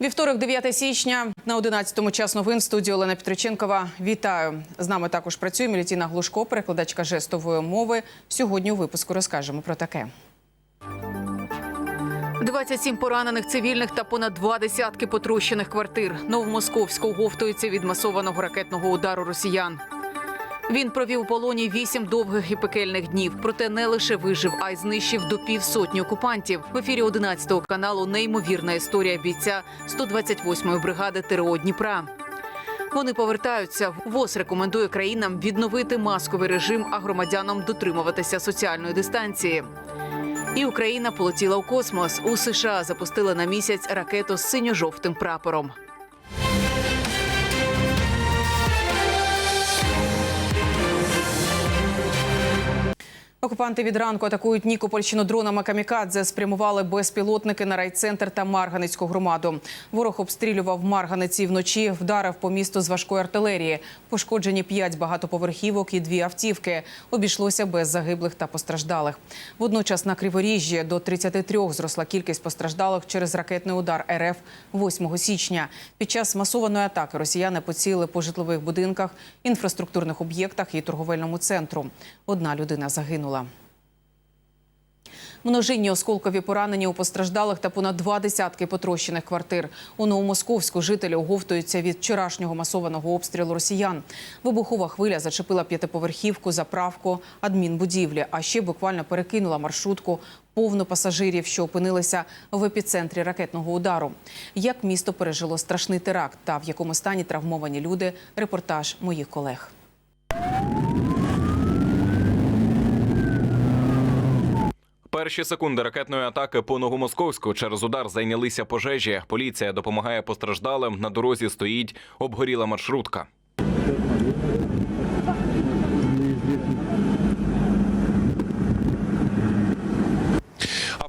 Вівторок, 9 січня, на 11-му час новин студії Олена Петриченкова. Вітаю. З нами також працює Мілітіна Глушко, перекладачка жестової мови. Сьогодні у випуску розкажемо про таке. 27 поранених цивільних та понад два десятки потрощених квартир. Новомосковську говтується від масованого ракетного удару росіян. Він провів у полоні вісім довгих і пекельних днів. Проте не лише вижив, а й знищив до півсотні окупантів. В ефірі 11 каналу неймовірна історія бійця 128-ї бригади ТРО Дніпра. Вони повертаються. ВОЗ рекомендує країнам відновити масковий режим, а громадянам дотримуватися соціальної дистанції. І Україна полетіла у космос. У США запустили на місяць ракету з синьо-жовтим прапором. Окупанти від ранку атакують Нікопольщину дронами камікадзе. Спрямували безпілотники на райцентр та Марганецьку громаду. Ворог обстрілював Марганеці вночі, вдарив по місту з важкої артилерії. Пошкоджені п'ять багатоповерхівок і дві автівки. Обійшлося без загиблих та постраждалих. Водночас на Криворіжжі до 33 зросла кількість постраждалих через ракетний удар РФ 8 січня. Під час масованої атаки росіяни поцілили по житлових будинках, інфраструктурних об'єктах і торговельному центру. Одна людина загинула. Множинні осколкові поранені у постраждалих та понад два десятки потрощених квартир. У Новомосковську жителі оговтуються від вчорашнього масованого обстрілу росіян. Вибухова хвиля зачепила п'ятиповерхівку, заправку, адмінбудівлі, а ще буквально перекинула маршрутку повну пасажирів, що опинилися в епіцентрі ракетного удару. Як місто пережило страшний теракт та в якому стані травмовані люди? Репортаж моїх колег. Перші секунди ракетної атаки по Новомосковську через удар зайнялися пожежі. Поліція допомагає постраждалим. На дорозі стоїть обгоріла маршрутка.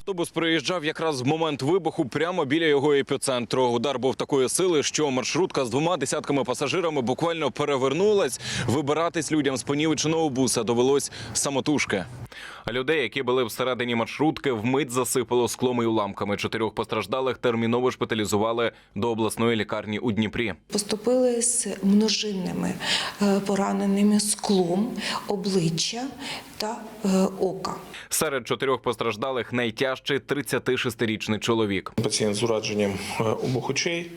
Автобус приїжджав якраз в момент вибуху прямо біля його епіцентру. Удар був такої сили, що маршрутка з двома десятками пасажирами буквально перевернулась. Вибиратись людям з понівеченого буса довелось самотужки. А людей, які були всередині маршрутки, вмить засипало склом і уламками. Чотирьох постраждалих терміново шпиталізували до обласної лікарні у Дніпрі. Поступили з множинними е, пораненими склом обличчя та е, ока. Серед чотирьох постраждалих найтяжчий 36-річний чоловік. Пацієнт з ураженням е, обох очей,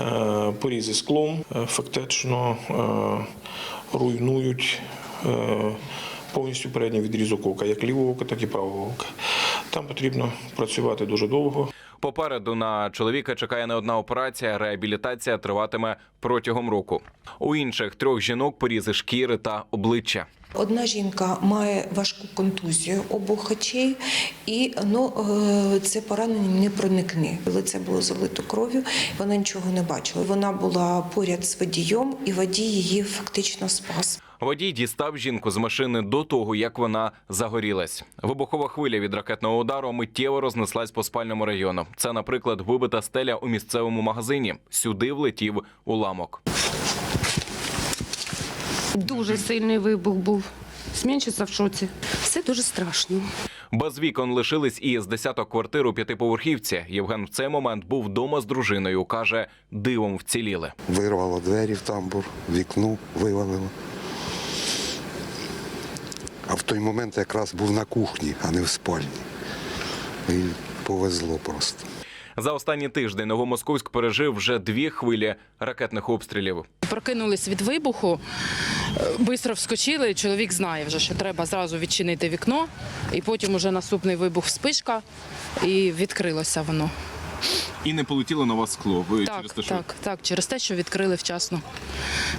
е, порізи склом, фактично руйнують повністю передній відрізок ока, як лівого ока, так і правого ока. Там потрібно працювати дуже довго. Попереду на чоловіка чекає не одна операція. Реабілітація триватиме протягом року. У інших трьох жінок порізи шкіри та обличчя. Одна жінка має важку контузію обох очей, і ну, е, це поранення не проникне. Лице було залито кров'ю, вона нічого не бачила. Вона була поряд з водієм, і водій її фактично спас. Водій дістав жінку з машини до того, як вона загорілась. Вибухова хвиля від ракетного удару миттєво рознеслась по спальному району. Це, наприклад, вибита стеля у місцевому магазині. Сюди влетів уламок. Дуже сильний вибух був. Смінчиться в шоці. Все дуже страшно. Без вікон лишились і з десяток квартир у п'ятиповерхівці. Євген в цей момент був вдома з дружиною. каже, дивом вціліли. Вирвало двері в тамбур, вікно вивалило. А в той момент якраз був на кухні, а не в спальні. І повезло просто. За останній тиждень Новомосковськ пережив вже дві хвилі ракетних обстрілів. Прокинулись від вибуху, швидко вскочили. Чоловік знає вже, що треба зразу відчинити вікно, і потім уже наступний вибух спишка, і відкрилося воно. І не полетіло на вас скло. Ви Так, так, так, через те, що відкрили вчасно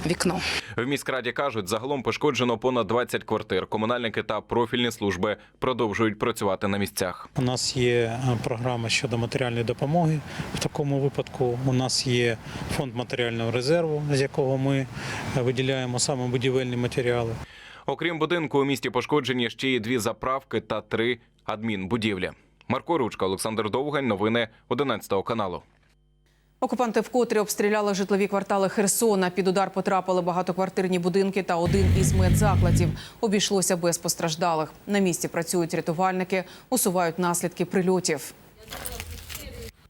вікно. В міськраді кажуть, загалом пошкоджено понад 20 квартир. Комунальники та профільні служби продовжують працювати на місцях. У нас є е, програма щодо матеріальної допомоги. В такому випадку у нас є фонд матеріального резерву, з якого ми е, виділяємо саме будівельні матеріали. Окрім будинку, у місті пошкоджені ще й дві заправки та три адмінбудівлі. Марко Ручка, Олександр Довгань. Новини 11 каналу. Окупанти вкотре обстріляли житлові квартали Херсона. Під удар потрапили багатоквартирні будинки та один із медзакладів. Обійшлося без постраждалих. На місці працюють рятувальники, усувають наслідки прильотів.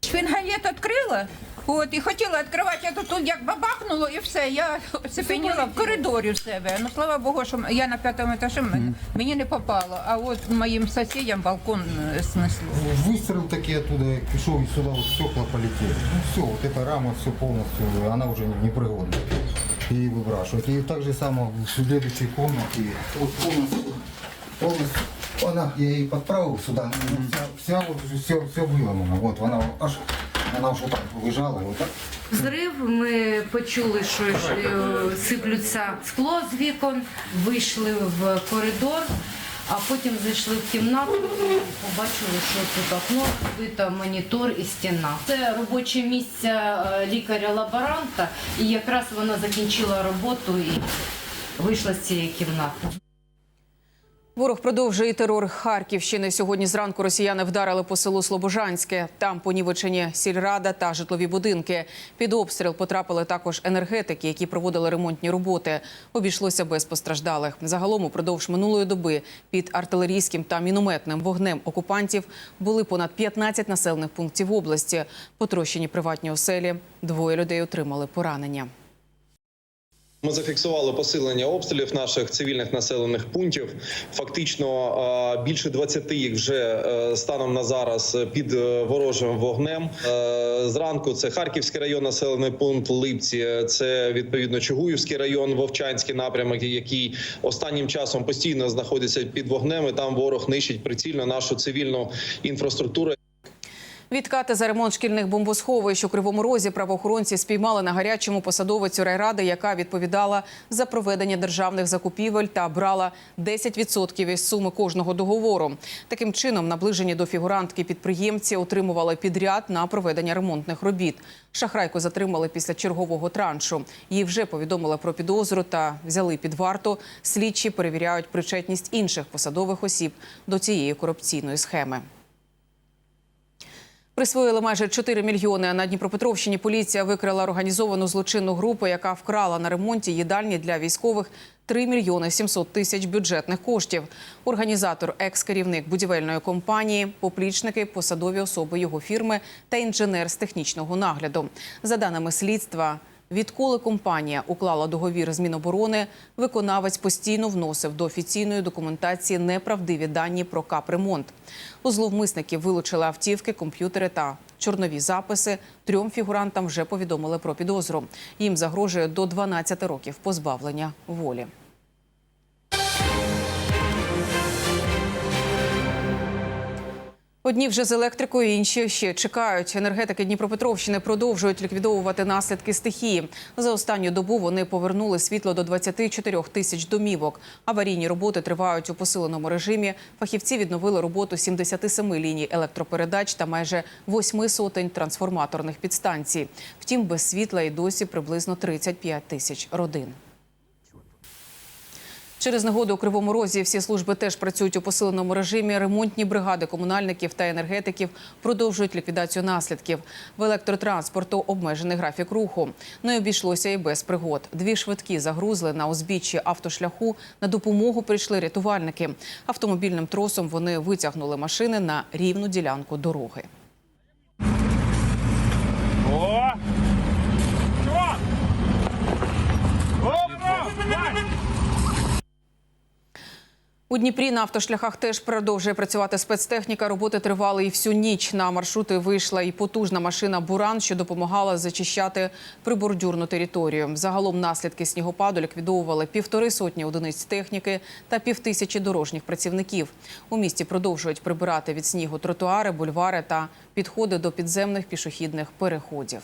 Шпингалет открыла, От, і хотіла відкривати, а то тут як бабахнуло і все. Я цепеніла в коридорі в себе. Ну, слава Богу, що я на п'ятому етажі, мені, мені не попало. А от моїм сусідям балкон е, снесло. Выстрел таки оттуда пришел и сюда вот стекла полетели. Ну все, вот эта рама все полностью, она уже не- непригодна. И выбрашивать. И так же само в следующей комнате. Вот полностью, полностью она, я ей подправил сюда, вся, вся вот все, все выломано. Вот она аж, она уж вот так лежала, и вот. Взрив. Ми почули, що е, сиплються скло з вікон, вийшли в коридор, а потім зайшли в кімнату і побачили, що тут окно, вбито монітор і стіна. Це робоче місце е, лікаря-лаборанта, і якраз вона закінчила роботу і вийшла з цієї кімнати. Ворог продовжує терор Харківщини. Сьогодні зранку росіяни вдарили по селу Слобожанське. Там понівечені сільрада та житлові будинки. Під обстріл потрапили також енергетики, які проводили ремонтні роботи. Обійшлося без постраждалих. Загалом упродовж минулої доби під артилерійським та мінометним вогнем окупантів були понад 15 населених пунктів області. Потрощені приватні оселі. Двоє людей отримали поранення. Ми зафіксували посилення обстрілів наших цивільних населених пунктів. Фактично більше 20 їх вже е, станом на зараз під е, ворожим вогнем. Е, Зранку це Харківський район, населений пункт Липці. Це відповідно Чугуївський район, Вовчанський напрямок, який останнім часом постійно знаходиться під вогнем. І там ворог нищить прицільно нашу цивільну інфраструктуру. Відкати за ремонт шкільних бомбосховищ у Кривому Розі правоохоронці спіймали на гарячому посадовицю райради, яка відповідала за проведення державних закупівель та брала 10% із суми кожного договору. Таким чином, наближені до фігурантки підприємці отримували підряд на проведення ремонтних робіт. Шахрайку затримали після чергового траншу. Їй вже повідомили про підозру та взяли під варту. Слідчі перевіряють причетність інших посадових осіб до цієї корупційної схеми. Присвоїли майже 4 мільйони. На Дніпропетровщині поліція викрила організовану злочинну групу, яка вкрала на ремонті їдальні для військових 3 мільйони 700 тисяч бюджетних коштів. Організатор, екс-керівник будівельної компанії, поплічники, посадові особи його фірми та інженер з технічного нагляду. За даними слідства, Відколи компанія уклала договір з Міноборони, виконавець постійно вносив до офіційної документації неправдиві дані про капремонт. У зловмисників вилучили автівки, комп'ютери та чорнові записи. Трьом фігурантам вже повідомили про підозру. Їм загрожує до 12 років позбавлення волі. Одні вже з електрикою, інші ще чекають. Енергетики Дніпропетровщини продовжують ліквідовувати наслідки стихії. За останню добу вони повернули світло до 24 тисяч домівок. Аварійні роботи тривають у посиленому режимі. Фахівці відновили роботу 77 ліній електропередач та майже 8 сотень трансформаторних підстанцій. Втім, без світла і досі приблизно 35 тисяч родин. Через негоду у Кривому Розі всі служби теж працюють у посиленому режимі. Ремонтні бригади комунальників та енергетиків продовжують ліквідацію наслідків. В електротранспорту обмежений графік руху. Не обійшлося і без пригод. Дві швидкі загрузли на узбіччі автошляху. На допомогу прийшли рятувальники. Автомобільним тросом вони витягнули машини на рівну ділянку дороги. У Дніпрі на автошляхах теж продовжує працювати спецтехніка. Роботи тривали і всю ніч. На маршрути вийшла і потужна машина Буран, що допомагала зачищати прибордюрну територію. Загалом наслідки снігопаду ліквідовували півтори сотні одиниць техніки та півтисячі дорожніх працівників. У місті продовжують прибирати від снігу тротуари, бульвари та підходи до підземних пішохідних переходів.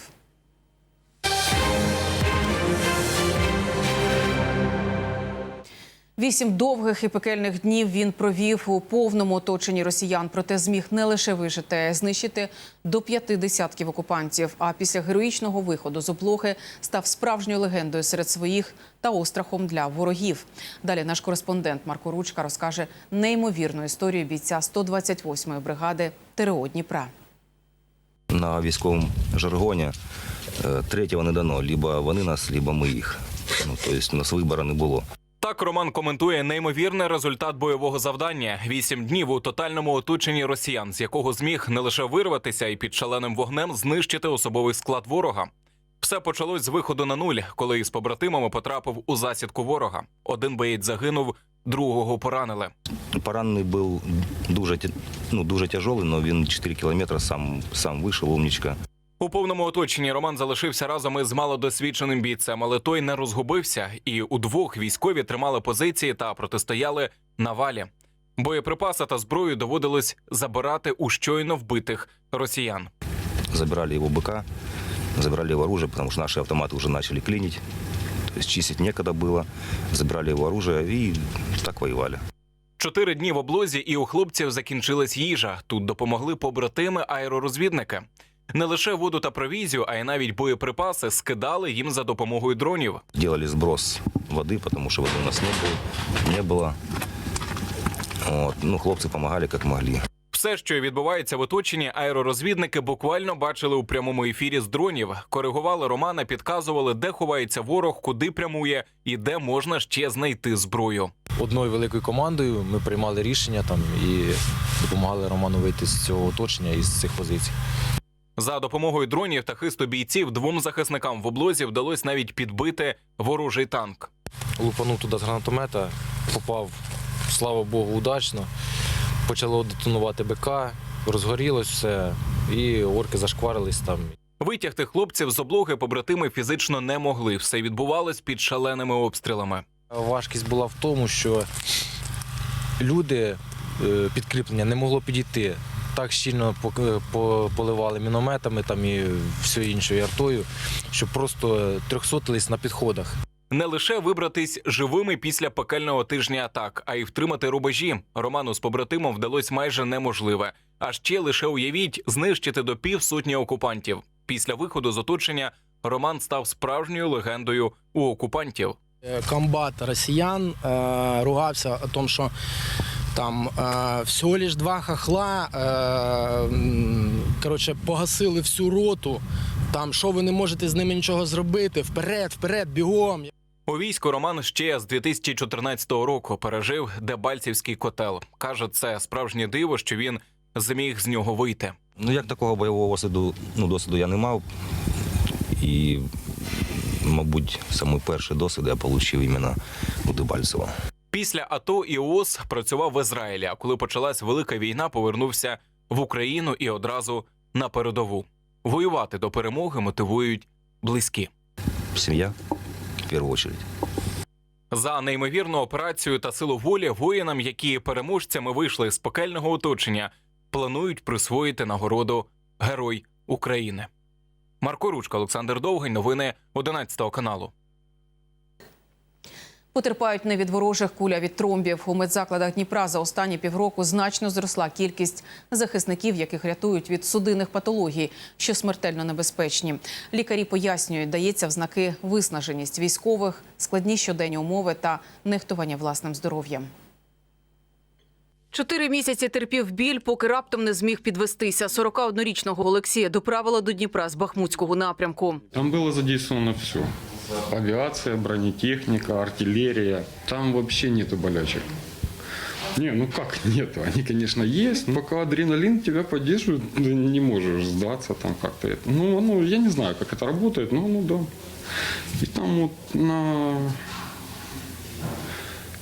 Вісім довгих і пекельних днів він провів у повному оточенні росіян, проте зміг не лише вижити, а знищити до п'яти десятків окупантів. А після героїчного виходу з облоги став справжньою легендою серед своїх та острахом для ворогів. Далі наш кореспондент Марко Ручка розкаже неймовірну історію бійця 128-ї бригади ТРО Дніпра. На військовому жаргоні е, третього не дано. Либо вони нас, либо ми їх. Ну, тобто у нас вибору не було. Так Роман коментує неймовірний результат бойового завдання: вісім днів у тотальному оточенні росіян, з якого зміг не лише вирватися і під шаленим вогнем знищити особовий склад ворога. Все почалось з виходу на нуль, коли із побратимами потрапив у засідку ворога. Один боєць загинув, другого поранили. Поранений був дуже, ну, дуже тяжелий, але він 4 кілометри сам, сам вийшов, умничка. У повному оточенні Роман залишився разом із малодосвідченим бійцем, але той не розгубився, і удвох військові тримали позиції та протистояли навалі. Боєприпаси та зброю доводилось забирати у щойно вбитих росіян. Забирали его БК, забирали его оружие, потому что наши автоматы уже начали клинить. То есть чистить некогда было. Забирали его оружие и так воевали. Чотири дні в облозі, і у хлопців закінчилась їжа. Тут допомогли побратими аеророзвідники. Не лише воду та провізію, а й навіть боєприпаси скидали їм за допомогою дронів. Делали сброс воды, потому что воды у нас не было. Не было. Вот. Ну, хлопцы помогали как могли. Все, що відбувається в оточенні, аеророзвідники буквально бачили у прямому ефірі з дронів. Коригували Романа, підказували, де ховається ворог, куди прямує і де можна ще знайти зброю. одною великою командою ми приймали рішення там і допомагали Роману вийти з цього оточення і з цих позицій. За допомогою дронів та хисту бійців двом захисникам в облозі вдалося навіть підбити ворожий танк. Лупанув туди з гранатомета, попав, слава Богу, удачно. Почало детонувати БК, розгорілось все, і орки зашкварились там. Витягти хлопців з облоги побратими фізично не могли. Все відбувалось під шаленими обстрілами. Важкість була в тому, що люди е, підкріплення не могло підійти. Так щільно поливали мінометами там і все іншою артою, що просто трьохсотились на підходах. Не лише вибратись живими після пекельного тижня атак, а й втримати рубежі. Роману з побратимом вдалось майже неможливе. А ще лише уявіть знищити до півсотні окупантів. Після виходу з оточення Роман став справжньою легендою у окупантів. Е, комбат росіян е, ругався о том, що там е, всього лиш два хахла е, коротше, погасили всю роту. Там що ви не можете з ними нічого зробити? Вперед, вперед, бігом. У війську Роман ще з 2014 року пережив Дебальцівський котел. каже, це справжнє диво, що він зміг з нього вийти. Ну, як такого бойового досвіду, ну, досвіду я не мав. І, мабуть, самий перший досвід я отримав іменно у Дебальцево. Після АТО і ООС працював в Ізраїлі. А коли почалась велика війна, повернувся в Україну і одразу на передову. Воювати до перемоги мотивують близькі. Сім'я, в першу чергу. За неймовірну операцію та силу волі воїнам, які переможцями вийшли з пекельного оточення, планують присвоїти нагороду Герой України. Марко Ручка, Олександр Довгань. Новини 11 каналу. Потерпають не від ворожих куля від тромбів. У медзакладах Дніпра за останні півроку значно зросла кількість захисників, яких рятують від судинних патологій, що смертельно небезпечні. Лікарі пояснюють, дається в знаки виснаженість військових, складні щоденні умови та нехтування власним здоров'ям. Чотири місяці терпів біль, поки раптом не зміг підвестися. 41-річного Олексія доправила до Дніпра з Бахмутського напрямку. Там было задействовано все. Авиация, бронетехника, артиллерия. Там вообще нету болячек. Не, ну как нету? Они, конечно, есть. но Пока адреналин тебя поддерживает, ты не можешь сдаться там как-то. это. Ну, ну, я не знаю, как это работает, но ну да. И там вот на...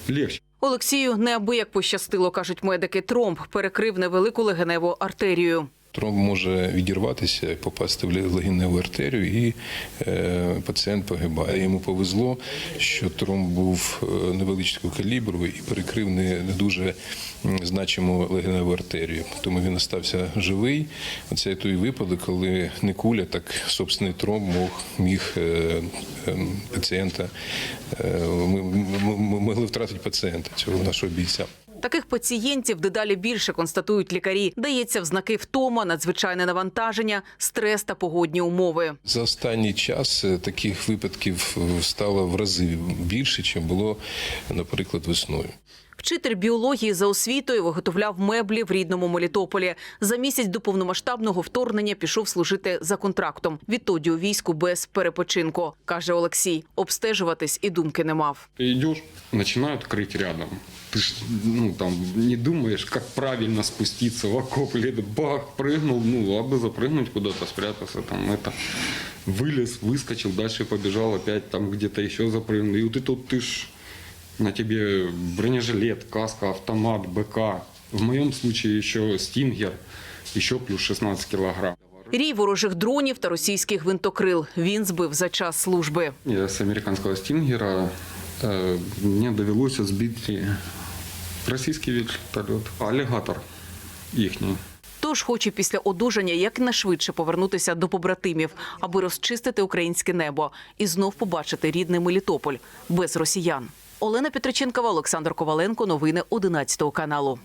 легче. Олексію неабияк пощастило, кажуть медики. Тромб перекрив невелику легеневу артерію. Тромб може відірватися, попасти в легеневу артерію, і е, пацієнт погибає. Йому повезло, що тромб був е, невеличкого калібру і перекрив не, дуже значиму легеневу артерію. Тому він остався живий. Оце той випадок, коли не куля, так собственний тромб міг е, е, пацієнта. Ми могли втратити пацієнта цього нашого бійця. Таких пацієнтів дедалі більше констатують лікарі. Дається в знаки втома, надзвичайне навантаження, стрес та погодні умови. За останній час е, таких випадків е, стало в рази більше, ніж було, наприклад, весною. Вчитель біології за освітою виготовляв меблі в рідному Мелітополі. За місяць до повномасштабного вторгнення пішов служити за контрактом. Відтоді у війську без перепочинку, каже Олексій. Обстежуватись і думки не мав. Ты идешь, начинают крыть рядом Ты ж, ну, там, не думаешь, как правильно спуститься в окоп или это бах, прыгнул, ну, а бы запрыгнуть куда-то, спрятаться, там, это, вылез, выскочил, дальше побежал, опять там где-то еще запрыгнул. И вот это вот ты ж, на тебе бронежилет, каска, автомат, БК. В моем случае еще стингер, еще плюс 16 килограмм. Рій ворожих дронів та російських гвинтокрил він збив за час служби. Я с американского стингера э, довелося збити російський вертольот, алігатор їхній. Тож хоче після одужання якнайшвидше повернутися до побратимів, аби розчистити українське небо і знов побачити рідний Мелітополь без росіян. Олена Петриченкова, Олександр Коваленко. Новини 11 каналу.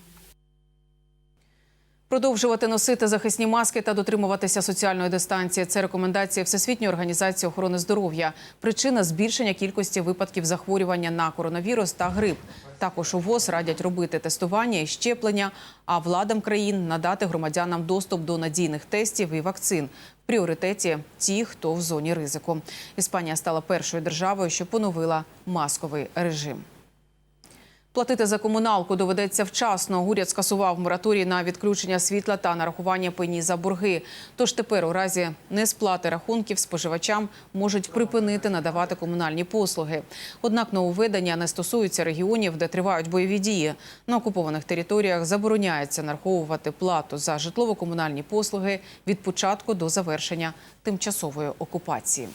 Продовжувати носити захисні маски та дотримуватися соціальної дистанції це рекомендації Всесвітньої організації охорони здоров'я. Причина збільшення кількості випадків захворювання на коронавірус та грип. Також у ВОЗ радять робити тестування і щеплення, а владам країн надати громадянам доступ до надійних тестів і вакцин. В пріоритеті ті, хто в зоні ризику. Іспанія стала першою державою, що поновила масковий режим. Платити за комуналку доведеться вчасно. Уряд скасував мораторій на відключення світла та нарахування пені за борги. Тож тепер, у разі несплати рахунків, споживачам можуть припинити надавати комунальні послуги. Однак нововведення не стосуються регіонів, де тривають бойові дії. На окупованих територіях забороняється нараховувати плату за житлово-комунальні послуги від початку до завершення тимчасової окупації.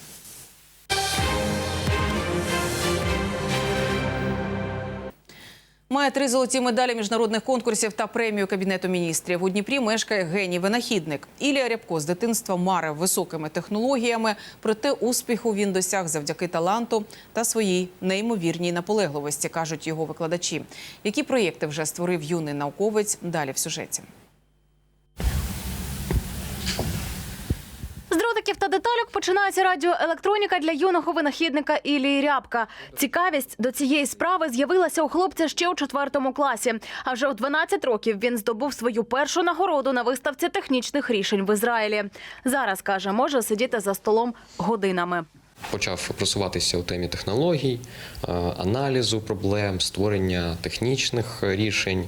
Має три золоті медалі міжнародних конкурсів та премію Кабінету міністрів. У Дніпрі мешкає геній винахідник. Ілія Рябко з дитинства марив високими технологіями, проте успіху він досяг завдяки таланту та своїй неймовірній наполегливості, кажуть його викладачі. Які проєкти вже створив юний науковець? Далі в сюжеті. З та деталюк починається радіоелектроніка для юного винахідника Ілії Рябка. Цікавість до цієї справи з'явилася у хлопця ще у четвертому класі. А вже у 12 років він здобув свою першу нагороду на виставці технічних рішень в Ізраїлі. Зараз каже, може сидіти за столом годинами. Почав просуватися у темі технологій, е, аналізу проблем, створення технічних рішень,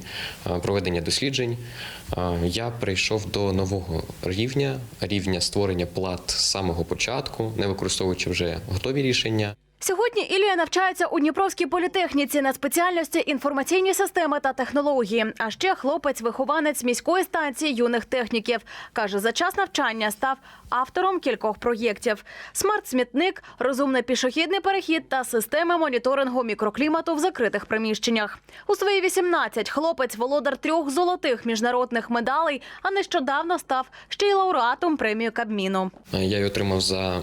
е, проведення досліджень. Е, Я прийшов до нового рівня, рівня створення плат з самого початку, не використовуючи вже готові рішення. Сьогодні Ілія навчається у Дніпровській політехніці на спеціальності інформаційні системи та технології. А ще хлопець-вихованець міської станції юних техніків. Каже, за час навчання став автором кількох проєктів: смарт-смітник, розумний пішохідний перехід та системи моніторингу мікроклімату в закритих приміщеннях. У свої 18 хлопець володар трьох золотих міжнародних медалей, а нещодавно став ще й лауреатом премії Кабміну. Я її отримав за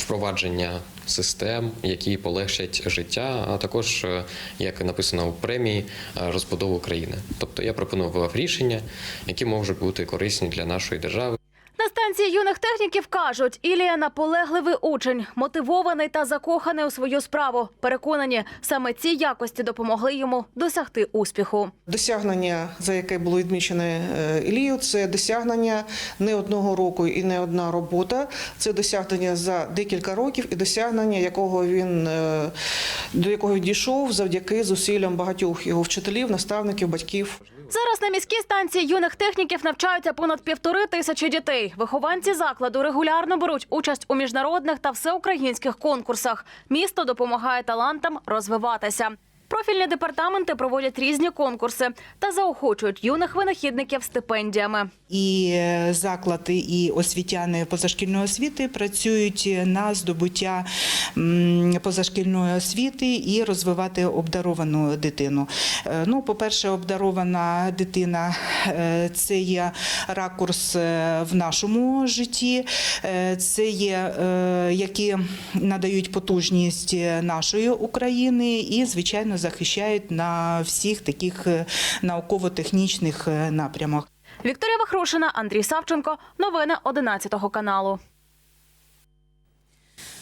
впровадження систем, які полегшать життя, а також, е, як написано у премії, е, розбудову країни. Тобто я пропонував рішення, які можуть бути корисні для нашої держави. На станції юних техніків кажуть, Ілія наполегливий учень, мотивований та закоханий у свою справу. Переконані, саме ці якості допомогли йому досягти успіху. Досягнення, за яке було відмічене е, Ілію, це досягнення не одного року і не одна робота. Це досягнення за декілька років і досягнення, якого він е, до якого він дійшов завдяки зусиллям багатьох його вчителів, наставників, батьків. Зараз на міській станції юних техніків навчаються понад півтори тисячі дітей. Вихованці закладу регулярно беруть участь у міжнародних та всеукраїнських конкурсах. Місто допомагає талантам розвиватися. Профільні департаменти проводять різні конкурси та заохочують юних винахідників стипендіями. І е, заклади, і освітяни позашкільної освіти працюють на здобуття позашкільної освіти і розвивати обдаровану дитину. Е, Ну, по-перше, обдарована дитина е, це є ракурс в нашому житті, це є які надають потужність нашої України і, звичайно, захищають на всіх таких е, науково-технічних е, напрямах. Вікторія Вахрушина, Андрій Савченко. Новини 11 каналу.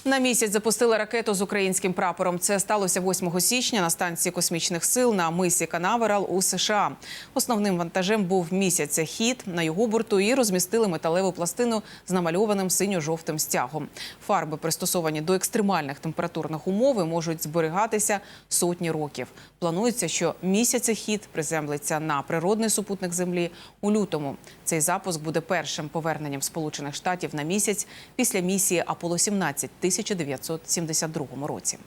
На місяць запустили ракету з українським прапором. Це сталося 8 січня на станції космічних сил на мисі Канаверал у США. Основним вантажем був місяця хід на його борту і розмістили металеву пластину з намальованим синьо-жовтим стягом. Фарби, пристосовані до екстремальних температурних умов, можуть зберігатися сотні років. Планується, що місяця хід приземлиться на природний супутник Землі у лютому. Цей запуск буде першим поверненням Сполучених Штатів на місяць після місії Аполло 17 в 1972 році.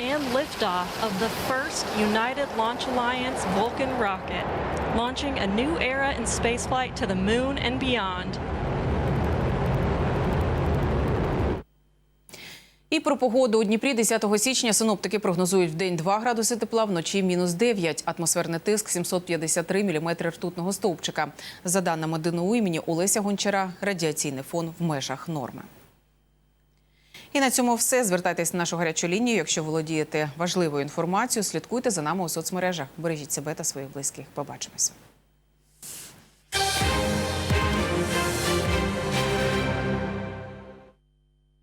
and liftoff of the first United Launch Alliance Vulcan rocket, launching a new era in spaceflight to the moon and beyond. І про погоду у Дніпрі 10 січня синоптики прогнозують в день 2 градуси тепла, вночі мінус 9. Атмосферний тиск 753 міліметри ртутного стовпчика. За даними ДНУ імені Олеся Гончара, радіаційний фон в межах норми. І на цьому все. Звертайтесь на нашу гарячу лінію. Якщо володієте важливою інформацією, слідкуйте за нами у соцмережах. Бережіть себе та своїх близьких. Побачимось.